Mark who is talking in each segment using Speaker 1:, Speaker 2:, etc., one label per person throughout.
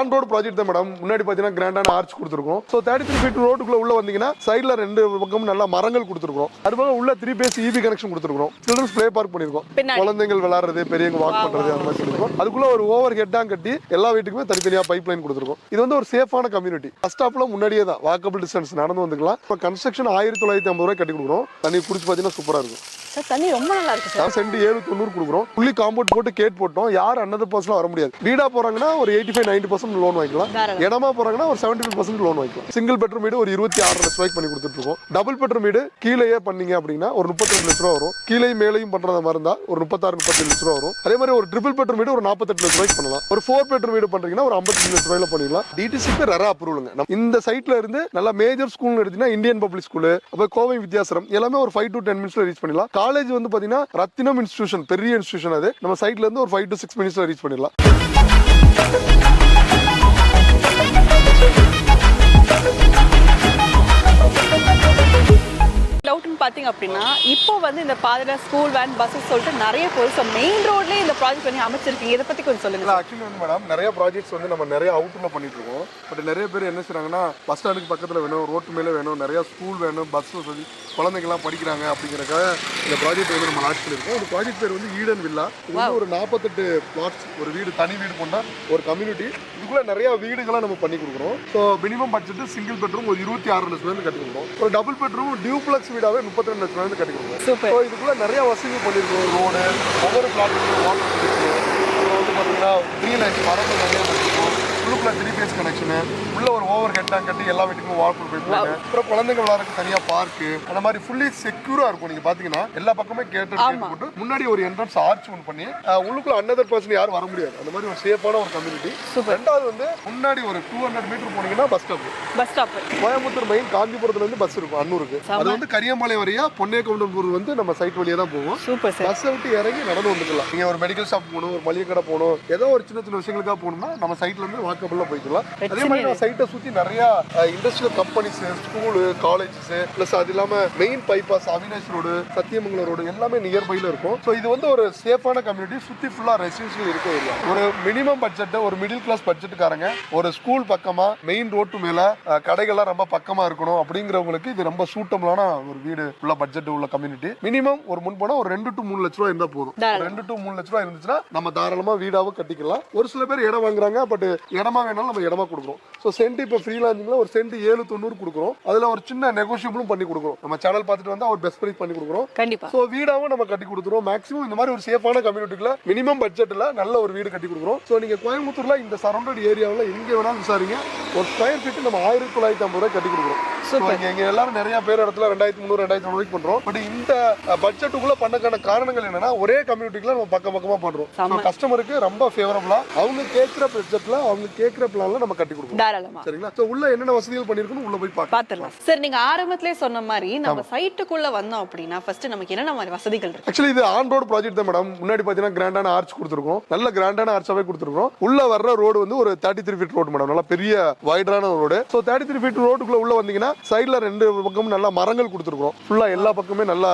Speaker 1: On road project தான் madam முன்னாடி பாத்தீங்கன்னா கிராண்டான ஆர்ச் கொடுத்துருக்கோம். ஸோ தேர்ட்டி த்ரீ ஃபீட் ரோட்டுக்குள்ள உள்ள வந்தீங்கன்னா சைடுல ரெண்டு பக்கம் நல்லா மரங்கள் கொடுத்துருக்கோம் அது போக உள்ள த்ரீ பேஸ் இபி கனெக்ஷன் கொடுத்துருக்கோம் சில்ட்ரன்ஸ் ப்ளே பார்க் பண்ணிருக்கோம். குழந்தைகள் விளையாடுறது பெரியவங்க வாக் பண்றது அந்த மாதிரி சொல்லிருக்கோம் அதுக்குள்ள ஒரு ஓவர் ஹெட்டாங் கட்டி எல்லா வீட்டுக்குமே தனித்தனியா பைப் லைன் கொடுத்துருக்கோம். இது வந்து ஒரு சேஃபான கம்யூனிட்டி பஸ் ஸ்டாப்ல முன்னாடியே தான். வாக்கபிள் டிஸ்டன்ஸ் நடந்து வந்துக்கலாம். இப்போ கன்ஸ்ட்ரக்ஷன் ஆயிரத்தி தொள்ளாயிரத்தி ஐம்பது ரூபாய் கட்டி கொடுக்குறோம். தண்ணி குடிச்சு பார்த்தீங்கன்னா சூப்பரா இருக்கும்.
Speaker 2: சார் தண்ணி ரொம்ப நல்லா இருக்கு சார்.
Speaker 1: நான் சென்ட் ஏழு தொண்ணூறு கொடுக்குறோம். புள்ளி காம்பவுண்ட் போட்டு கேட் போட்டோம். யார் அன்னதர் பர்சன்ட் வர முடியாது. வீடா போறாங்கன்னா ஒரு eighty five ninety percent loan வாங்கிக்கலாம். இடமா போறாங்கன்னா ஒரு செவன்டி ஃபைவ் பர்சன்ட் லோன் வாங்கிக்கலாம். சிங்கிள் பெட்ரூம் வீடு ஒரு இருபத்தி ஆறு லட்ச ரூபாய்க்கு பண்ணி கொடுத்துட்டு இருக்கோம் டபுள் பெட்ரூம் வீடு கீழேயே பண்ணீங்க அப்படின்னா ஒரு முப்பத்தி ரெண்டு லட்ச ரூபா வரும். கீழே மேலையும் பண்றத மாதிரி இருந்தா ஒரு முப்பத்தாறு முப்பத்தி லட்ச ரூபா வரும். அதே மாதிரி ஒரு ட்ரிபிள் பெட்ரூம் வீடு ஒரு நாற்பத்தெட்டு லட்ச ரூபாய்க்கு பண்ணலாம். ஒரு ஃபோர் பெட்ரூம் வீடு பண்றீங்கன்னா ஒரு ஐம்பத்தஞ்சு லட்ச ரூபாயில பண்ணிடலாம். டிடிசிக்கு ரரா அப்ரூவலுங்க. இந்த சைட்ல இருந்து நல்லா மேஜர் ஸ்கூல் எடுத்தீங்கன்னா இந்தியன் பப்ளிக் ஸ்கூல் அப்போ கோவை வித்யாசரம் எல்லாமே ஒரு ஃபைவ் டு டென் மினிட்ஸ்ல ரீச் பண்ணிடலாம். காலேஜ் வந்து பாத்தீங்கன்னா ரத்தினம் இன்ஸ்டியூஷன் பெரிய இன்ஸ்டியூஷன் அது. நம்ம சைட்ல இருந்து ஒரு ஃபைவ் டு சிக்ஸ் மினிட்ஸ்ல ரீச் பண்ணிடலாம்.
Speaker 2: Thank you. பார்த்தீங்க அப்படின்னா இப்போ வந்து இந்த பாதையில ஸ்கூல் வேன் பஸ்ஸஸ் சொல்லிட்டு நிறைய போகுது ஸோ மெயின் ரோட்லேயே இந்த ப்ராஜெக்ட் பண்ணி அமைச்சிருக்கீங்க. இதை பற்றி கொஞ்சம் சொல்லுங்க
Speaker 1: இல்ல ஆக்சுவலி வந்து மேடம் நிறைய ப்ராஜெக்ட்ஸ் வந்து நம்ம நிறைய அவுட்டர்ல பண்ணிட்டு இருக்கோம். பட் நிறைய பேர் என்ன செய்றாங்கன்னா பஸ் ஸ்டாண்டுக்கு பக்கத்துல வேணும் ரோட்டு மேல வேணும் நிறைய ஸ்கூல் வேணும் பஸ் வசதி குழந்தைங்கலாம் படிக்கிறாங்க அப்படிங்கறக்காக இந்த ப்ராஜெக்ட் வந்து நம்ம லான்ச் பண்ணிருக்கோம் இந்த ப்ராஜெக்ட் பேர் வந்து ஈடன் வில்லா இது வந்து ஒரு நாற்பத்தெட்டு பிளாட்ஸ் ஒரு வீடு தனி வீடு கொண்ட ஒரு கம்யூனிட்டி இதுக்குள்ள நிறைய வீடுகளை நம்ம பண்ணி கொடுக்குறோம். So minimum budget single bedroom ஒரு இருபத்தி ஆறு லட்சம் ரூபாய் கட்டி கொடுக்குறோம். ஒரு டபுள் பெட்ரூம் டியூப்ளெக்ஸ் வீடாவே முப்பத்தி ரெண்டு லட்சம் ரூபாய் கட்டி கொடுக்குறோம்
Speaker 2: சூப்பர்.
Speaker 1: ஸோ இதுக்குள்ள நிறைய வசதி பண்ணியிருக்கோம் ரோடு ஒவ்வொரு பிளாட்டுக்கும் வாட்டர் வந்து பார்த்தீங்கன்னா த்ரீ லைன்ஸ் மரங்கள் நிறைய உள்ளுக்குள்ள த்ரீ பேஸ் கனெக்ஷனு உள்ள ஒரு ஓவர் ஹெட்டாக கட்டி எல்லா வீட்டுக்கும் வாட்டர் போயிட்டு அப்புறம் குழந்தைங்க விளாட்றதுக்கு தனியாக பார்க்கு அந்த மாதிரி ஃபுல்லி செக்யூரா இருக்கும். நீங்க பாத்தீங்கன்னா எல்லா பக்கமே கேட்டு போட்டு. முன்னாடி ஒரு என்ட்ரன்ஸ் ஆர்ச் ஒன்று பண்ணி உள்ளுக்குள்ள அன்னதர் பர்சன் யாரும் வர முடியாது. அந்த மாதிரி ஒரு சேஃபான ஒரு கம்யூனிட்டி. ரெண்டாவது வந்து முன்னாடி ஒரு டூ ஹண்ட்ரட் மீட்டர் போனீங்கன்னா bus stop
Speaker 2: bus stop
Speaker 1: Coimbatore main காஞ்சிபுரத்துல இருந்து பஸ் இருக்கும் அன்னூருக்கு. அது வந்து கரியமலை வரையா பொன்னேகவுண்டன்பூர் வந்து நம்ம சைட் வழியா தான் போகும்
Speaker 2: சூப்பர்
Speaker 1: பஸ்ஸை விட்டு இறங்கி நடந்து வந்துக்கலாம். நீங்க ஒரு மெடிக்கல் ஷாப் போகணும் ஒரு மளிகை கடை போகணும் ஏதோ ஒரு சின்ன சின்ன விஷயங்களுக்காக போகணும்னா நம்ம சைட்ல இருந்து வாக்கபிள்ல போய்க்கலாம் அதே மாதிரி நம்ம சைட்டை சுத்தி நிறைய industrial companies school colleges plus அது இல்லாம main bypass Avinash road Sathyamangalam road எல்லாமே நியர்பைல இருக்கும். ஸோ இது வந்து ஒரு சேஃபான கம்யூனிட்டி சுத்தி ஃபுல்லா ரெசிடென்சியல் இருக்க ஏரியா ஒரு மினிமம் பட்ஜெட் ஒரு மிடில் கிளாஸ் பட்ஜெட்டுக்காரங்க ஒரு ஸ்கூல் பக்கமா மெயின் ரோட்டு மேல கடைகள்லாம் ரொம்ப பக்கமா இருக்கணும் அப்படிங்கிறவங்களுக்கு இது ரொம்ப சூட்டபிளான ஒரு வீடு உள்ள பட்ஜெட் உள்ள கம்யூனிட்டி மினிமம் ஒரு முன் போனா ஒரு ரெண்டு டு மூணு லட்ச ரூபா இருந்தா போதும். ரெண்டு டு மூணு லட்ச ரூபா இருந்துச்சுன்னா நம்ம தாராளமா வீடாவும் கட்டிக்கலாம். ஒரு சில பேர் இடம் வாங்குறாங்க பட் இடமா வேணாலும் நம்ம இடமா கொடுக்குறோம். ஸோ சென்ட் இப்போ ஃப்ரீலான்சிங்ல ஒரு சென்ட் ஏழு தொண்ணூறு கொடுக்குறோம். அதுல ஒரு சின்ன நெகோஷியபிளும் பண்ணி கொடுக்குறோம். நம்ம சேனல் பார்த்துட்டு வந்தா ஒரு பெஸ்ட் ப்ரைஸ் பண்ணி கொடுக்குறோம்.
Speaker 2: கண்டிப்பா.
Speaker 1: ஸோ வீடாவும் நம்ம கட்டி கொடுத்துருவோம் மேக்ஸிமம் இந்த மாதிரி ஒரு சேஃபான கம்யூனிட்டிக்குள்ள மினிமம் பட்ஜெட்ல நல்ல ஒரு வீடு கட்டி கொடுக்குறோம். ஸோ நீங்க கோயம்புத்தூர்ல இந்த சரௌண்டட் ஏரியாவில் எங்க வேணாலும் விசாரிங்க. ஒரு ஸ்கொயர் ஃபீட் நம்ம ஆயிரத்தி தொள்ளாயிரத்தி ஐம்பது ரூபாய் கட்டி கொடுக்குறோம். ஸோ இங்க எல்லாரும் நிறைய பேர் இடத்துல ரெண்டாயிரத்தி முந்நூறு ரெண்டாயிரத்தி ரூபாய்க்கு பண்றோம். பட் இந்த பட்ஜெட்டுக்குள்ள பண்ணக்கான காரணங்கள் என்னன்னா ஒரே கம்யூனிட்டிக்குள்ள நம்ம பக்கம் பக்கமா பண்றோம். ஸோ கஸ்டமருக்கு ரொம்ப ஃபேவரபிளா அவங்க கேட்கிற பட்ஜெட்ல அவங்க கேட்கிற பிளான்ல நம்ம கட்டி கொடுக்குறோம்
Speaker 2: தாராளமா.
Speaker 1: சரிங்களா? ஸோ உள்ள என்னென்ன வசதிகள் பண்ணிருக்கணும் உள்ள போய் பார்க்கலாம்.
Speaker 2: பாத்துடலாம் சார் நீங்க ஆரம்பத்திலே சொன்ன மாதிரி நம்ம சைட்டுக்குள்ள வந்தோம் அப்படின்னா ஃபர்ஸ்ட் நமக்கு என்னென்ன மாதிரி வசதிகள் இருக்கு?
Speaker 1: ஆக்சுவலி இது ஆன் ரோடு ப்ராஜெக்ட் தான் மேடம் முன்னாடி பாத்தீங்கன்னா கிராண்டான ஆர்ச் கொடுத்துருக்கோம். நல்ல கிராண்டான ஆர்ச்சாவே கொடுத்துருக்கோம். உள்ள வர்ற ரோடு வந்து ஒரு thirty three feet road madam நல்லா பெரிய வைடரான road so thirty three feet ரோடுக்குள்ள உள்ள வந்தீங்கன்னா சைட்ல ரெண்டு பக்கமும் நல்லா மரங்கள் கொடுத்துருக்கோம் ஃபுல்லா எல்லா பக்கமே நல்லா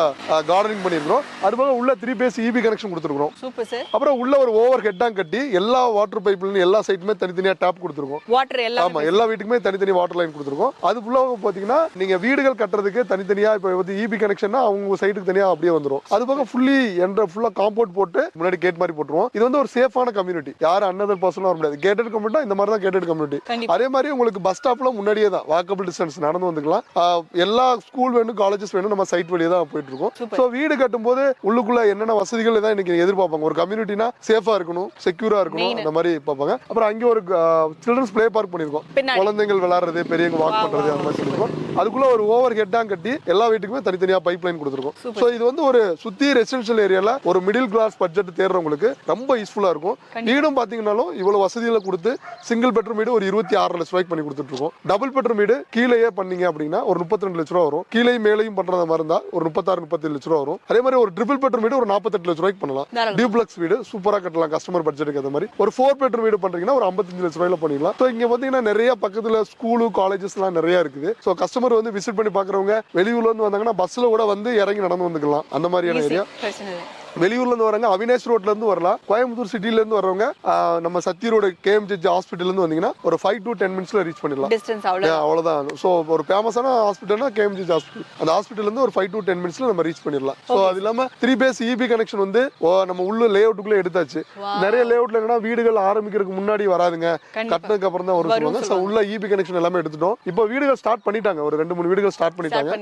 Speaker 1: கார்டனிங் பண்ணிருக்கோம் அது போக உள்ள த்ரீ பேஸ் இபி கனெக்ஷன் கொடுத்துருக்கோம்
Speaker 2: சூப்பர் சார்
Speaker 1: அப்புறம் உள்ள ஒரு ஓவர் ஹெட்டாங் கட்டி எல்லா வாட்டர் பைப்ல எல்லா சைட்டுமே தனித்தனியா டேப் கொடுத்துருக்கோம்.
Speaker 2: வாட்டர் எல்லாம்
Speaker 1: ஆமா எல்லா வீட்டுக்குமே தனித்தனி வாட்டர் லைன் கொடுத்துருக்கோம். அது ஃபுல்லாக பாத்தீங்கன்னா நீங்க வீடுகள் கட்டுறதுக்கு தனித்தனியா இப்போ வந்து இபி கனெக்ஷன்னா அவங்க சைட்டுக்கு தனியா அப்படியே வந்துரும். அது போக ஃபுல்லி என்ற ஃபுல்லா காம்பவுண்ட் போட்டு முன்னாடி கேட் மாதிரி போட்டுருவோம். இது வந்து ஒரு சேஃபான கம்யூனிட்டி யாரும் அன்னதர் பர்சனும் வர முடியாது. கேட்டட் கம்யூனிட்டி இந்த மாதிரி தான் கேட்டட் கம்யூனிட்டி அதே மாதிரி உங்களுக்கு பஸ் ஸ்டாப்ல முன்னாடியே தான். வாக்கபிள் டிஸ்டன்ஸ் நடந்து வந்துக்கலாம். எல்லா ஸ்கூல் வேணும் காலேஜஸ் வேணும் நம்ம சைட் வழியே தான் போயிட்டு இருக்கோம். ஸோ வீடு கட்டும்போது உள்ளுக்குள்ள என்னென்ன வசதிகள் தான் இன்னைக்கு எதிர்பார்ப்பாங்க. ஒரு கம்யூனிட்டினா சேஃபா இருக்கணும் செக்யூரா இருக்கணும். அந்த மாதிரி பார்ப்பாங்க. அப்புறம் அங்கே ஒரு சில்ட்ரன்ஸ் ப்ளே பார்க் பண்ணிருக்கோம்
Speaker 2: பின்னாடி.
Speaker 1: குழந்தைகள் விளையாடுறது பெரியவங்க வாக் பண்றது அந்த மாதிரி சொல்லிருக்கோம் அதுக்குள்ள ஒரு ஓவர் ஹெட்டாங் கட்டி எல்லா வீட்டுக்குமே தனித்தனியா பைப் லைன் கொடுத்துருக்கோம். ஸோ இது வந்து ஒரு சுத்தி ரெசிடென்ஷியல் ஏரியால ஒரு மிடில் கிளாஸ் பட்ஜெட் தேடுறவங்களுக்கு ரொம்ப யூஸ்ஃபுல்லா இருக்கும். வீடும் பாத்தீங்கன்னாலும் இவ்வளவு வசதிகளை கொடுத்து சிங்கிள் பெட்ரூம் வீடு ஒரு இருபத்தி ஆறு லட்ச ரூபாய்க்கு பண்ணி கொடுத்துட்டு இருக்கோம் டபுள் பெட்ரூம் வீடு கீழேயே பண்ணீங்க அப்படின்னா ஒரு முப்பத்தி ரெண்டு லட்ச ரூபா வரும். கீழே மேலையும் பண்றத மாதிரி இருந்தா ஒரு முப்பத்தாறு முப்பத்தி லட்ச ரூபா வரும். அதே மாதிரி ஒரு ட்ரிபிள் பெட்ரூம் வீடு ஒரு நாற்பத்தெட்டு லட்ச ரூபாய்க்கு பண்ணலாம். டியூப்ளெக்ஸ் வீடு சூப்பரா கட்டலாம் கஸ்டமர் பட்ஜெட்டுக்கு அந்த மாதிரி. ஒரு ஃபோர் பெட்ரூம் வீடு பண்றீங்கன்னா ஒரு ஐம்பத்தஞ்சு லட்ச ரூபாயில பண்ணிடலாம். ஸோ இங்க பாத்தீங்கன்னா நிறைய பக்கத்துல ஸ்கூலு காலேஜஸ் எல்லாம் நிறைய இருக்குது. ஸோ கஸ்டமர் வந்து விசிட் பண்ணி பாக்குறவங்க வெளியூர்ல இருந்து வந்தாங்கன்னா பஸ்ல கூட வந்து இறங்கி நடந்து வந்துக்கலாம். அந்த மாதிரியான. ஏரியா
Speaker 2: பிரச்சனை இல்லை
Speaker 1: வெளியூர்ல இருந்து வரவங்க அவினாஷ் ரோட்ல இருந்து வரலாம். கோயம்புத்தூர் சிட்டில இருந்து வரவங்க நம்ம சத்தி ரோடு கேஎம்ஜெச் ஹாஸ்பிட்டல் இருந்து வந்தீங்கன்னா ஒரு ஃபைவ் டு டென் மினிட்ஸ்ல ரீச் பண்ணிடலாம்.
Speaker 2: டிஸ்டன்ஸ் அவ்வளோ
Speaker 1: Yeah, அவ்வளவுதான். ஸோ ஒரு ஃபேமஸான ஹாஸ்பிட்டல்னா கேஎம்ஜிஜ் ஹாஸ்பிட்டல் அந்த ஹாஸ்பிட்டல் இருந்து ஒரு ஃபைவ் டு டென் மினிட்ஸ்ல நம்ம ரீச் பண்ணிடலாம். ஸோ அது இல்லாம த்ரீ பேஸ் இபி கனெக்ஷன் வந்து ஓ, நம்ம உள்ள லே அவுட்டுக்குள்ள எடுத்தாச்சு நிறைய லே அவுட்ல என்னன்னா வீடுகள் ஆரம்பிக்கிறதுக்கு முன்னாடி வராதுங்க. கட்டினதுக்கு அப்புறம் தான் வரும் சொல்லுவாங்க. ஸோ உள்ள இபி கனெக்ஷன் எல்லாமே எடுத்துட்டோம். இப்போ வீடுகள் ஸ்டார்ட் பண்ணிட்டாங்க. ஒரு ரெண்டு மூணு வீடுகள் ஸ்டார்ட் பண்ணிட்டாங்க.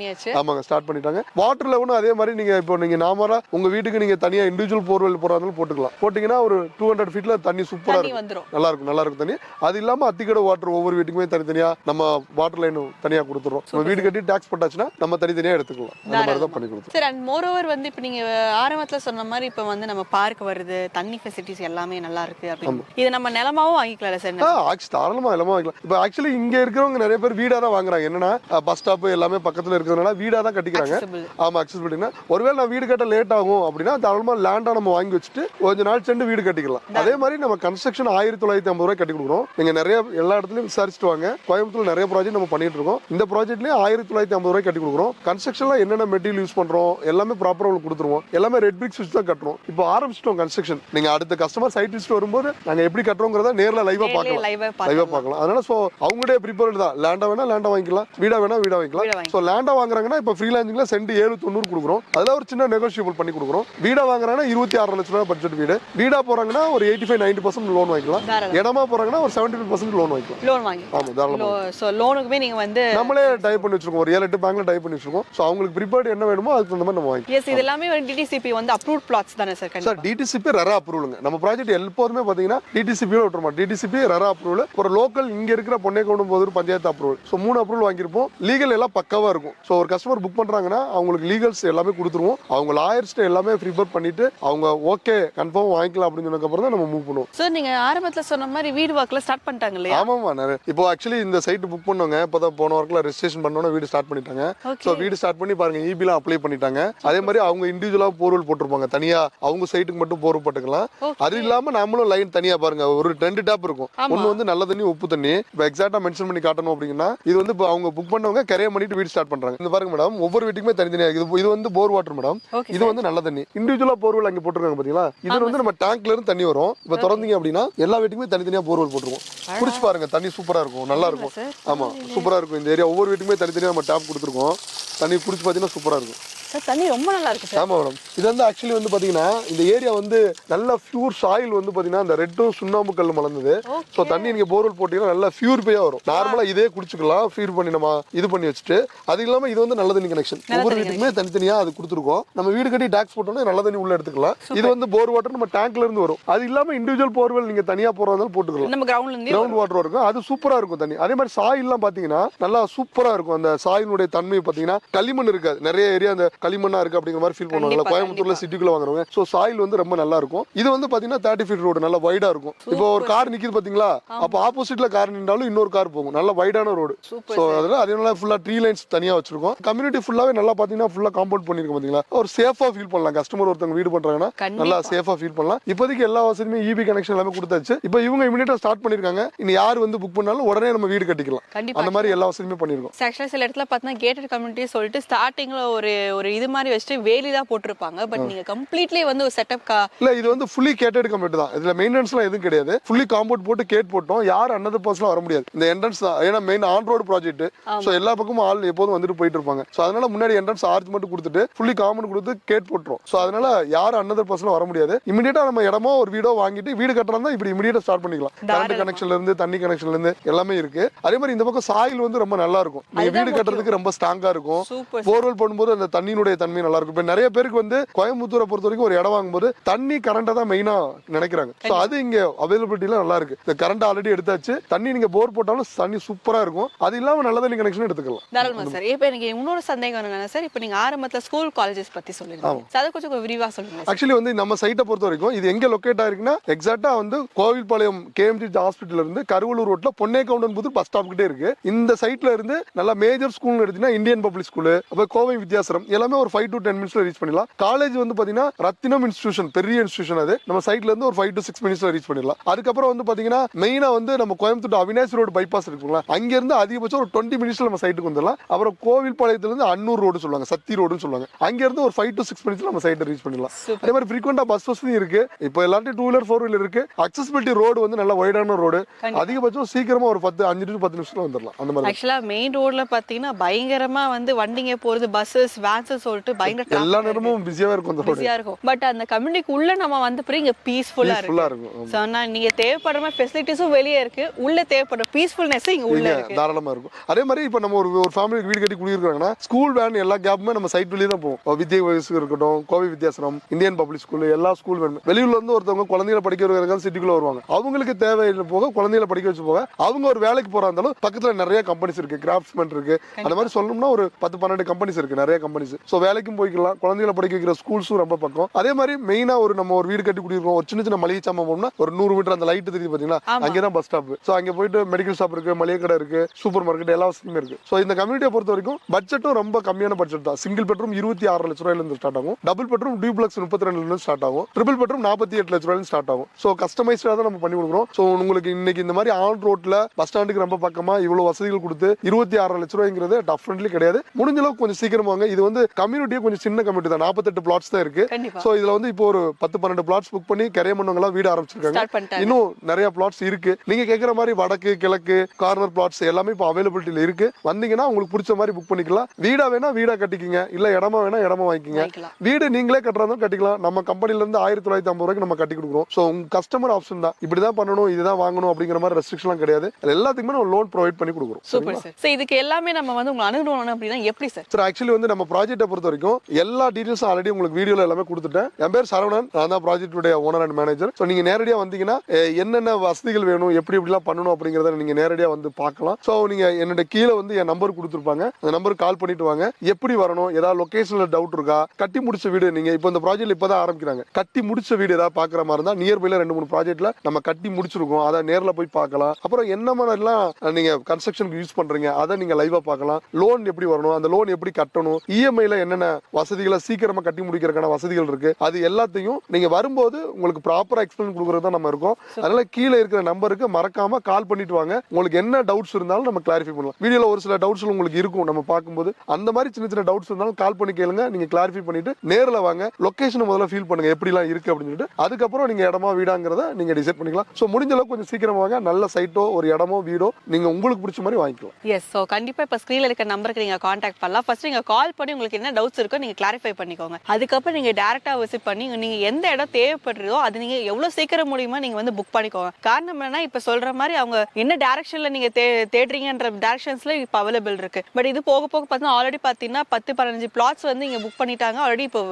Speaker 1: ஆமாங்க ஸ்டார்ட் பண்ணிட்டாங்க. வாட்டர் லெவலும் அதே மாதிரி நீங்க இப்போ நீங்க நாமரா உங்க வீட்டுக்கு நீங்க தனியா இண்டிவிஜுவல் போர்வெல் போறாலும் போட்டுக்கலாம். போட்டீங்கன்னா ஒரு டூ ஹண்ட்ரட் ஃபீட்ல தண்ணி சூப்பரா
Speaker 2: தண்ணி
Speaker 1: இருக்கும். நல்லா இருக்கும் நல்லா இருக்கும் தண்ணி. அது இல்லாம அத்திக்கடை வாட்டர் ஒவ்வொரு வீட்டுக்குமே தனித்தனியா நம்ம வாட்டர் லைன் தனியா கொடுத்துறோம் நம்ம வீடு கட்டி டாக்ஸ் போட்டாச்சுன்னா நம்ம தனித்தனியா எடுத்துக்கலாம். அந்த மாதிரி தான் பண்ணி கொடுத்துருவோம்
Speaker 2: சரி அண்ட் மோர் ஓவர் வந்து இப்போ நீங்க ஆரம்பத்துல சொன்ன மாதிரி இப்போ வந்து நம்ம பார்க் வருது தண்ணி ஃபெசிலிட்டிஸ் எல்லாமே நல்லா இருக்கு அப்படின்னு. இது நம்ம நிலமாவும் வாங்கிக்கலாம்ல சார்?
Speaker 1: ஆக்சுவலி தாராளமா எல்லாமே வைக்கலாம் இப்போ ஆக்சுவலி இங்க இருக்கிறவங்க நிறைய பேர் வீடா தான் வாங்குறாங்க. என்னன்னா பஸ் ஸ்டாப் எல்லாமே பக்கத்துல இருக்கிறதுனால வீடா தான் கட்டிக்கிறாங்க.
Speaker 2: Accessible.
Speaker 1: ஆமா அக்சசிபிலிட்டினா ஒருவேளை நான் வீடு கட்ட லேட் ஆகும் அப்படின்னா தாராளமா லேண்டா நம்ம வாங்கி வச்சுட்டு கொஞ்ச நாள் சென்று வீடு கட்டிக்கலாம். அதே மாதிரி நம்ம கன்ஸ்ட்ரக்ஷன் ஆயிரத்தி தொள்ளாயிரத்தி ஐம்பது ரூபாய் கட்டி கொடுக்குறோம். நீங்க நிறைய எல்லா இடத்துலயும் விசாரிச்சுட்டு வாங்க. கோயம்புத்தூர் நிறைய ப்ராஜெக்ட் நம்ம பண்ணிட்டு இருக்கோம். இந்த ப்ராஜெக்ட்லயே ஆயிரத்தி தொள்ளாயிரத்தி ஐம்பது ரூபாய் கட்டி கொடுக்குறோம். கன்ஸ்ட்ரக்ஷன்ல என்னென்ன மெட்டீரியல் யூஸ் பண்றோம் எல்லாமே ப்ராப்பரா உங்களுக்கு கொடுத்துருவோம். எல்லாமே ரெட் பிரிக்ஸ் வச்சு தான் கட்டுறோம். இப்போ ஆரம்பிச்சிட்டோம் கன்ஸ்ட்ரக்ஷன் நீங்க அடுத்த கஸ்டமர் சைட் விசிட் வரும்போது நாங்க எப்படி கட்டுறோங்கிறத நேர்ல லைவா பார்க்கலாம்.
Speaker 2: லைவா
Speaker 1: லைவா பார்க்கலாம். அதனால சோ அவங்களுடைய ப்ரிப்பேர்டு தான். லேண்டா வேணா லேண்டா வாங்கிக்கலாம். வீடா வேணா வீடா
Speaker 2: வீடா
Speaker 1: வாங்கிக்கலாம்.
Speaker 2: வாங்கிக்கலாம்.
Speaker 1: சோ லேண்டா வாங்குறாங்கன்னா இப்போ ஃப்ரீலான்சிங்ல சென்ட் ஏழு தொண்ணூறு கொடுக்குறோம். அதுல ஒரு சின்ன நெகோஷியபிள் பண்ணி கொடுக்குறோம். வீடா வாங்குறாங்கன்னா இருபத்தி ஆறு லட்ச ரூபாய் பட்ஜெட் வீடு. வீடா போறாங்கன்னா ஒரு eighty five ninety percent loan வாங்கிக்கலாம். இடமா போறாங்கன்னா ஒரு செவன்டி ஃபைவ் பர்சன்ட் லோன் வாங்கிக்கலாம்.
Speaker 2: லோன் வாங்கி
Speaker 1: ஆமா தாராளமா.
Speaker 2: ஸோ லோனுக்குமே நீங்க வந்து
Speaker 1: நம்மளே டைப் பண்ணி வச்சிருக்கோம். ஒரு ஏழு எட்டு பேங்க்ல டைப் பண்ணி வச்சிருக்கோம். ஸோ அவங்களுக்கு ப்ரிப்பேர்டு என்ன வேணுமோ அதுக்கு தகுந்த மாதிரி நம்ம வாங்கிக்கலாம்.
Speaker 2: எஸ் இது எல்லாமே ஒரு டிடிசிபி வந்து அப்ரூவ்ட் பிளாட்ஸ் தானே சார்
Speaker 1: சார் டிடிசிபி ரெரா அப்ரூவலுங்க நம்ம ப்ராஜெக்ட் எப்போதுமே பாத்தீங்கன்னா டிடிசிபியோட விட்டுருமா டிடிசிபி ரெரா அப்ரூவல் ஒரு லோக்கல் இங்க இருக்கிற பொன்னேக்கவுண்டும் போது பஞ்சாயத்து அப்ரூவல் ஸோ மூணு அப்ரூவல் வாங்கியிருப்போம். லீகல் எல்லாம் பக்காவா இருக்கும். ஸோ ஒரு கஸ்டமர் புக் பண்றாங்கன்னா அவங்களுக்கு லீகல்ஸ் எல்லாமே கொடுத்துருவோம். அவங்க லாயர்ஸ்ட்டு எல்லாமே ப்ரிப்பேர் பண்ணிட்டு அவங்க ஓகே கன்ஃபார்ம் வாங்கிக்கலாம் அப்படின்னு சொன்னதுக்கு அப்புறம் தான் நம்ம மூவ் பண்ணுவோம்.
Speaker 2: சார் நீங்க ஆரம்பத்துல சொன்ன மாதிரி வீடு ஒர்க்ல ஸ்டார்ட் பண்ணிட்டாங்க இல்லையா?
Speaker 1: ஆமாமா நிறைய இப்போ ஆக்சுவலி இந்த சைட் புக் பண்ணவங்க இப்போதான் போன ஒர்க்ல ரெஜிஸ்ட்ரேஷன் பண்ணோன்னா வீடு ஸ்டார்ட் பண்ணிட்டாங்க. ஸோ வீடு ஸ்டார்ட் பண்ணி பாருங்க இபிலாம் அப்ளை பண்ணிட்டாங்க. அதே மாதிரி அவங்க இண்டிவிஜுவலா போர்வல் போட்டிருப்பாங்க தனியா அவங்க சைட்டுக்கு மட்டும் போர்வல் போட்டுக்கலாம். அது இல்லாம நம்மளும் லைன் தனியா பாருங்க ஒரு ரெண்டு டேப் இருக்கும். ஒன்னு வந்து நல்ல தண்ணி உப்பு தண்ணி. இப்போ எக்ஸாக்டா மென்ஷன் பண்ணி காட்டணும் அப்படிங்கன்னா இது வந்து இப்போ அவங்க புக் பண்ணவங்க கரையை பண்ணிட்டு வீடு ஸ்டார்ட் பண்றாங்க. இந்த பாருங்க மேடம் ஒவ்வொரு வீட்டுக்குமே தனித்தனியா இருக்கு. இது இது வந்து போர் வாட்டர் மேடம் இது வந்து நல்ல தண்ணி. இண்டிவிஜுவலா போர்வெல் அங்க போட்டிருக்காங்க பாத்தீங்களா? இது வந்து நம்ம டேங்க்ல இருந்து தண்ணி வரும். இப்போ திறந்தீங்க அப்படின்னா எல்லா வீட்டுக்குமே தனித்தனியா போர்வெல் போட்டுருவோம். குடிச்சு பாருங்க தண்ணி சூப்பரா இருக்கும் நல்லா இருக்கும். ஆமா சூப்பரா இருக்கும் இந்த ஏரியா. ஒவ்வொரு வீட்டுக்குமே தனித்தனியா நம்ம டேப் கொடுத்துருக்கோம். தண்ணி குடிச்சு பாத்தீங்கன்னா சூப்பரா இருக்கும்.
Speaker 2: தண்ணி ரொம்ப நல்லா இருக்கு
Speaker 1: ஆமா மேடம். இது வந்து ஆக்சுவலி வந்து பாத்தீங்கன்னா இந்த ஏரியா வந்து நல்ல பியூர் சாயில் வந்து பாத்தீங்கன்னா இந்த ரெட்டும் சுண்ணாம்பு கல் மலர்ந்தது ஸோ தண்ணி நீங்க போர்வெல் போட்டீங்கன்னா நல்லா பியூரிஃபையா வரும். நார்மலா இதே குடிச்சுக்கலாம் பியூர் பண்ணி நம்ம இது பண்ணி வச்சுட்டு. அது இல்லாம இது வந்து நல்ல தண்ணி கனெக்ஷன் ஒவ்வொரு வீட்டுக்குமே தனித்தனியா அது கொடுத்துருக்கோம். நம்ம வீடு கட்டி டாக்ஸ் போட்டோம்னா நல்ல தண்ணி உள்ள எடுத்துக்கலாம். இது வந்து போர் வாட்டர் நம்ம டேங்க்ல இருந்து வரும். அது இல்லாம இண்டிவிஜுவல் போர்வெல் நீங்க தனியா போறதாலும் போட்டுக்கலாம்.
Speaker 2: நம்ம கிரவுண்ட்ல இருந்து
Speaker 1: கிரவுண்ட் வாட்டர் இருக்கும். அது சூப்பரா இருக்கும் தண்ணி. அதே மாதிரி சாயில்லாம் பாத்தீங்கன்னா நல்லா சூப்பரா இருக்கும். அந்த சாயினுடைய தன்மை பாத்தீங்கன்னா களிமண் இருக்காது. நிறைய ஏரியா அந்த களிமண்ணா இருக்கு அப்படிங்கிற மாதிரி ஃபீல் பண்ணுவாங்க கோயம்புத்தூர்ல சிட்டிக்குள்ள வாங்குறவங்க. சோ சாயில் வந்து ரொம்ப நல்லா இருக்கும். இது வந்து பாத்தீங்கன்னா தேர்ட்டி ஃபீட் ரோடு நல்லா வைடா இருக்கும். இப்போ ஒரு கார் நிக்குது பாத்தீங்களா? அப்போ ஆப்போசிட்ல கார் நின்றாலும் இன்னொரு கார் போகும். நல்ல வைடான ரோடு சோ அதுல அதே நல்லா ஃபுல்லா ட்ரீ லைன்ஸ் தனியா வச்சிருக்கோம். கம்யூனிட்டி ஃபுல்லாவே நல்லா பாத்தீங்கன்னா ஃபுல்லா காம்பவுண்ட் பண்ணிருக்கோம் பாத்தீங்களா? ஒரு சேஃபா ஃபீல் பண்ணலாம். கஸ்டமர் ஒருத்தவங்க வீடு பண்றாங்கன்னா. நல்லா சேஃபா ஃபீல் பண்ணலாம். இப்போதைக்கு எல்லா வசதியுமே இபி கனெக்ஷன் எல்லாமே கொடுத்தாச்சு. இப்போ இவங்க இமீடியட்டா ஸ்டார்ட் பண்ணிருக்காங்க. இனி யார் வந்து புக் பண்ணாலும் உடனே நம்ம வீடு கட்டிக்கலாம். அந்த மாதிரி எல்லா வசதியுமே பண்ணிருக்கோம்.
Speaker 2: ஆக்சுவலாக சில இடத்துல பார்த்தீங்கன்னா கேட்டட் கம்யூனிட்டி சொல்லிட்டு ஸ்டார்டிங்ல ஒரு ஒரு இது மாதிரி வச்சுட்டு வேலி தான் போட்டிருப்பாங்க. பட் நீங்க கம்ப்ளீட்லி வந்து ஒரு செட்டப்
Speaker 1: இல்ல இது வந்து ஃபுல்லி கேட்டட் கம்ப்ளீட் தான். இதுல மெயின்டெனன்ஸ்லாம் எதுவும் கிடையாது. ஃபுல்லி காம்பவுண்ட் போட்டு கேட் போட்டோம். யார் அன்னதர் பர்சன்லாம் வர முடியாது. இந்த என்ட்ரன்ஸ் தான். ஏன்னா main on road project so எல்லா பக்கமும் ஆள் எப்போதும் வந்துட்டு போயிட்டு இருப்பாங்க. சோ அதனால முன்னாடி என்ட்ரன்ஸ் ஆர்ச் மட்டும் கொடுத்துட்டு ஃபுல்லி காம்பவுண்ட் கொடுத்து கேட் போட்டுரும். சோ அதனால யார் அன்னதர் பர்சன்லாம் வர முடியாது. இமிடியேட்டா நம்ம இடமோ ஒரு வீடோ வாங்கிட்டு வீடு கட்டலாம் தான் இப்படி இமிடியேட்டா ஸ்டார்ட் பண்ணிக்கலாம். கரண்ட் கனெக்ஷன்ல இருந்து தண்ணி கனெக்ஷன்ல இருந்து எல்லாமே இருக்கு. அதே மாதிரி இந்த பக்கம் சாயில் வந்து ரொம்ப நல்லா இருக்கும். நீங்க வீடு கட்டுறதுக்கு ரொம்ப ஸ்ட்ராங்கா இருக்கும். போர்வெல் பண்ணும்போது அந்த தண்ணியினுடைய தன்மை நல்லா இருக்கும். இப்ப நிறைய பேருக்கு வந்து கோயம்புத்தூரை பொறுத்த வரைக்கும் ஒரு இடம் வாங்கும்போது தண்ணி கரண்டை தான் மெயினா நினைக்கிறாங்க. சோ அது இங்க அவைலபிலிட்டில நல்லா இருக்கு. இந்த கரண்ட் ஆல்ரெடி எடுத்தாச்சு. தண்ணி நீங்க போர் போட்டாலும் தண்ணி சூப்பரா இருக்கும். அது இல்லாம நல்ல தண்ணி கனெக்ஷன் எடுத்துக்கலாம்.
Speaker 2: தாராளமா சார் இப்போ எனக்கு இன்னொரு சந்தேகம் என்னன்னா சார் இப்போ நீங்க ஆரம்பத்துல ஸ்கூல் காலேஜஸ் பத்தி சொல்லிருக்கீங்க So அதை கொஞ்சம் விரிவா சொல்லுங்க
Speaker 1: ஆக்சுவலி வந்து நம்ம சைட்டை பொறுத்த வரைக்கும் இது எங்க லொக்கேட் ஆயிருக்குன்னா எக்ஸாக்டா வந்து கோவில்பாளையம் கேஎம்ஜி ஹாஸ்பிட்டல் இருந்து கருவலூர் ரோட்ல பொன்னே கவுண்டன் புது பஸ் ஸ்டாப் கிட்டே இருக்கு. இந்த சைட்ல இருந்து நல்லா மேஜர் ஸ்கூல் எடுத்தீங்கன்னா இந்தியன் பப்ளிக் ஸ்கூலு அப்போ கோவை வித்யாசரம் எல்லாமே ஒரு ஃபைவ் டு டென் மினிட்ஸ்ல ரீச் பண்ணிடலாம். காலேஜ் வந்து பாத்தீங்கன்னா ரத்தினம் இன்ஸ்டியூஷன் பெரிய இன்ஸ்டியூஷன் அது. நம்ம சைட்ல இருந்து ஒரு ஃபைவ் டு சிக்ஸ் மினிட்ஸ்ல ரீச் பண்ணிடலாம். அதுக்கப்புறம் வந்து பாத்தீங்கன்னா மெயினா வந்து நம்ம கோயம்புத்தூர் அவினாசி ரோடு பைபாஸ் இருக்குங்களா அங்க இருந்து அதிகபட்சம் ஒரு டுவெண்ட்டி மினிட்ஸ்ல நம்ம சைட்டுக்கு வந்துடலாம். அப்புறம் கோவில் பாளையத்துல இருந்து அன்னூர் ரோடு சொல்லுவாங்க சத்தி ரோடுன்னு சொல்லுவாங்க. அங்க இருந்து ஒரு ஃபைவ் டு சிக்ஸ் மினிட்ஸ்ல நம்ம சைட்டை ரீச் பண்ணிடலாம். அதே மாதிரி ஃப்ரீக்வெண்டா பஸ் வசதி இருக்கு. இப்போ எல்லாத்தையும் டூ வீலர் ஃபோர் வீலர் இருக்கு. அக்சசிபிலிட்டி ரோடு வந்து நல்ல வைடான ரோடு. அதிகபட்சம் சீக்கிரமா ஒரு பத்து அஞ்சு டு பத்து நிமிஷத்துல வந்துடலாம். அந்த மாதிரி
Speaker 2: ஆக்சுவலா மெயின் ரோட்ல பாத்தீங்கன்னா பயங்கரமா வந்து வண்டிங்க போறது பஸ்ஸஸ் வேன்ஸ் சொல்லிட்டு பயங்கர
Speaker 1: எல்லா நேரமும் பிஸியாவே இருக்கும் அந்த
Speaker 2: பிஸியா இருக்கும். பட் அந்த கம்யூனிட்டிக்கு உள்ள நம்ம வந்து பிறகு இங்க பீஸ்ஃபுல்லா இருக்கு.
Speaker 1: ஃபுல்லா இருக்கும்.
Speaker 2: சோ நான் நீங்க தேவைப்படுற மாதிரி ஃபெசிலிட்டிஸும் வெளியே இருக்கு. உள்ள தேவைப்படுற பீஸ்ஃபுல்னஸ் இங்க உள்ள இருக்கு.
Speaker 1: தாராளமா இருக்கும். அதே மாதிரி இப்ப நம்ம ஒரு ஒரு ஃபேமிலி வீடு கட்டி குடியிருக்காங்கன்னா ஸ்கூல் வேன் எல்லா கேப்புமே நம்ம சைட் வெளியே தான் போவோம். வித்யா வயசு இருக்கட்டும் கோவை வித்யாசனம் இந்தியன் பப்ளிக் ஸ்கூல் எல்லா ஸ்கூல் வேணும். வெளியூர்ல இருந்து ஒருத்தவங்க குழந்தைகளை படிக்க வருவாங்க சிட்டிக்குள்ள வருவாங்க. அவங்களுக்கு தேவையில்லை போக குழந்தைகளை படிக்க வச்சு போக அவங்க ஒரு வேலைக்கு போறா இருந்தாலும் பக்கத்துல நிறைய கம்பெனிஸ் இருக்கு கிராஃப்ட்ஸ்மென் இருக்கு. அந்த மாதிரி சொல்லணும்னா ஒரு பத்து பன்னெண்டு கம்பெனிஸ் இருக்கு நிறைய கம்பெனிஸ் ஸோ வேலைக்கும் போய்க்கலாம். குழந்தைகளை படிக்க வைக்கிற ஸ்கூல்ஸும் ரொம்ப பக்கம். அதே மாதிரி மெயினா ஒரு நம்ம ஒரு வீடு கட்டி குடியிருக்கோம். ஒரு சின்ன சின்ன மளிகை சாமான் போனோம்னா ஒரு நூறு மீட்டர் அந்த லைட் தெரியுது பாத்தீங்களா?
Speaker 2: ஆமா.
Speaker 1: அங்கே தான் பஸ் ஸ்டாப் ஸோ அங்கே போயிட்டு மெடிக்கல் ஷாப் இருக்கு மளிகை கடை இருக்கு சூப்பர் மார்க்கெட் எல்லா வசதியுமே இருக்கு. ஸோ இந்த கம்யூனிட்டியை பொறுத்த வரைக்கும் பட்ஜெட்டும் ரொம்ப கம்மியான பட்ஜெட் தான். சிங்கிள் பெட்ரூம் இருபத்தி ஆறு லட்ச ரூபாயில இருந்து ஸ்டார்ட் ஆகும். டபுள் பெட்ரூம் டியூப்ளக்ஸ் முப்பத்தி ரெண்டுல இருந்து ஸ்டார்ட் ஆகும் ட்ரிபிள் பெட்ரூம் நாற்பத்தி எட்டு லட்ச ரூபாயில ஸ்டார்ட் ஆகும் ஸோ கஸ்டமைஸ்டாக தான் நம்ம பண்ணி கொடுக்குறோம். ஸோ உங்களுக்கு இன்னைக்கு இந்த மாதிரி ஆன் ரோட்ல பஸ் ஸ்டாண்டுக்கு ரொம்ப பக்கமா இவ்வளவு வசதிகள் கொடுத்து இருபத்தி ஆறு லட்ச ரூபாய்ங்கிறது டஃப்ரெண்ட்லி கிடையாது. முடிஞ்ச அளவுக்கு கொஞ்சம் சீக்கிரம் வாங்க. இது வந்து கம்யூனிட்டியே கொஞ்சம் சின்ன கம்யூனிட்டி தான். நாற்பத்தெட்டு பிளாட்ஸ் தான் இருக்கு. ஸோ இதுல வந்து இப்போ ஒரு பத்து பன்னெண்டு பிளாட்ஸ் புக் பண்ணி கரையமண்ணவங்களாம் வீடு ஆரம்பிச்சிருக்காங்க. இன்னும் நிறைய பிளாட்ஸ் இருக்கு. நீங்க கேக்குற மாதிரி வடக்கு கிழக்கு கார்னர் பிளாட்ஸ் எல்லாமே இப்போ அவைலபிலிட்டியில இருக்கு. வந்தீங்கன்னா உங்களுக்கு பிடிச்ச மாதிரி புக் பண்ணிக்கலாம். வீடா வேணா வீடா கட்டிக்கிங்க. இல்ல இடமா வேணா இடமா வாங்கிக்கங்க. வீடு நீங்களே கட்டுறதும் கட்டிக்கலாம். நம்ம கம்பெனில இருந்து ஆயிரத்தி தொள்ளாயிரத்தி ஐம்பது ரூபாய்க்கு நம்ம கட்டி கொடுக்குறோம். ஸோ உங்க கஸ்டமர் ஆப்ஷன் தான். இப்படிதான் பண்ணணும் இதுதான் வாங்கணும் அப்படிங்கிற மாதிரி ரெஸ்ட்ரிக்ஷன்லாம் கிடையாது. எல்லாத்துக்குமே நம்ம லோன் ப்ரொவைட் பண்ணி கொடுக்குறோம்.
Speaker 2: சூப்பர் சார் சோ இதுக்கு எல்லாமே நம்ம வந்து உங்களை அணுகணும் அப்படின்னா எப்படி சார்
Speaker 1: சார் ஆக்சுவலி வந்து நம்ம ப்ராஜெக்ட்டை பொறுத்த வரைக்கும் எல்லா டீடைல்ஸும் ஆல்ரெடி உங்களுக்கு வீடியோல எல்லாமே கொடுத்துட்டேன். என் பேர் சரவணன். நான் தான் ப்ராஜெக்டுடைய ஓனர் அண்ட் மேனேஜர் ஸோ நீங்க நேரடியாக வந்தீங்கன்னா என்னென்ன வசதிகள் வேணும் எப்படி எப்படிலாம் பண்ணணும் அப்படிங்கிறத நீங்க நேரடியாக வந்து பார்க்கலாம். ஸோ நீங்க என்னோட கீழே வந்து என் நம்பர் கொடுத்துருப்பாங்க. அந்த நம்பருக்கு கால் பண்ணிட்டு வாங்க. எப்படி வரணும்? ஏதாவது லொகேஷன்ல டவுட் இருக்கா? கட்டி முடிச்ச வீடு இப்போ இந்த ப்ராஜெக்ட் இப்பதான் ஆரம்பிக்கிறாங்க. கட்டி முடிச்ச வீடு ஏதாவது பார்க்குற மாதிரி இருந்தா நியர்பைல ரெண்டு மூணு ப்ராஜெக்ட்ல நம்ம கட்டி முடிச்சிருக்கோம். அதை நேர்ல போய் பார்க்கலாம். அப்புறம் என்ன மாதிரிலாம் நீங்க கன்ஸ்ட்ரக்ஷனுக்கு யூஸ் பண்றீங்க? அதை நீங்க லைவா பார்க்கலாம். லோன் எப்படி வரணும்? அந்த லோன் எப்படி கட்டணும்? இஎம்ஐல என்னென்ன வசதிகளை சீக்கிரமா கட்டி முடிக்கிறதுக்கான வசதிகள் இருக்கு? அது எல்லாத்தையும் நீங்க வரும்போது உங்களுக்கு ப்ராப்பரா எக்ஸ்பிளைன் கொடுக்கறது தான் நம்ம இருக்கோம். அதனால கீழே இருக்கிற நம்பருக்கு மறக்காம கால் பண்ணிட்டு வாங்க. உங்களுக்கு என்ன டவுட்ஸ் இருந்தாலும் நம்ம கிளாரிஃபை பண்ணலாம். வீடியோல ஒரு சில டவுட்ஸ் உங்களுக்கு இருக்கும். நம்ம பார்க்கும்போது அந்த மாதிரி சின்ன சின்ன டவுட்ஸ் இருந்தாலும் கால் பண்ணி கேளுங்க. நீங்க கிளாரிஃபை பண்ணிட்டு நேர்ல வாங்க. லொக்கேஷன் முதல்ல ஃபீல் பண்ணுங்க எப்படிலாம் இருக்கு அப்படின்னு சொல்லிட்டு. அதுக்கப்புறம் நீங்க இடமா வீடாங்கிறத நீங்க டிசைட் பண்ணிக்கலாம். ஸோ முடிஞ்ச அளவுக்கு கொஞ்சம் சீக்கிரமா வாங்க. நல்ல சைட்டோ ஒரு இடமோ வீடோ நீங்க உங்களுக்கு பிடிச்ச மாதிரி வாங்கிக்கலாம்.
Speaker 2: எஸ் ஸோ கண்டிப்பா இப்போ ஸ்கிரீன்ல இருக்க நம்பருக்கு நீங்க காண்டாக்ட் பண்ணலாம். ஃபர்ஸ்ட் நீங்க கால் பண்ணி உங்களுக்கு என்ன டவுட்ஸ் இருக்கோ நீங்க கிளாரிஃபை பண்ணிக்கோங்க. அதுக்கப்புறம் நீங்க டேரக்டா விசிட் பண்ணி நீங்க எந்த இடம் தேவைப்படுறதோ அது நீங்க எவ்வளவு சீக்கிரம் முடியுமோ நீங்க வந்து புக் பண்ணிக்கோங்க. காரணம் என்னன்னா இப்ப சொல்ற மாதிரி அவங்க என்ன டேரக்ஷன்ல நீங்க தே தேடுறீங்கன்ற டேரக்ஷன்ஸ்ல இப்போ அவைலபிள் இருக்கு. பட் இது போக போக பார்த்தீங்கன்னா ஆல்ரெடி பாத்தீங்கன்னா பத்து பதினஞ்சு பிளாட்ஸ் வந்து இங்க புக் பண்ணிட்டாங்க. ஆல்ரெடி இப்போ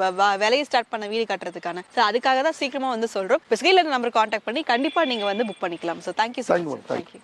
Speaker 2: வேலையை ஸ்டார்ட் பண்ண வீடு கட்டுறதுக்கான. ஸோ அதுக்காக தான் சீக்கிரமா வந்து சொல்றோம். இப்போ ஸ்க்ரீனில் நம்பர் காண்டாக்ட் பண்ணி கண்டிப்பா நீங்க வந்து புக் பண்ணிக்கலாம். So thank you
Speaker 1: thank you
Speaker 2: thank you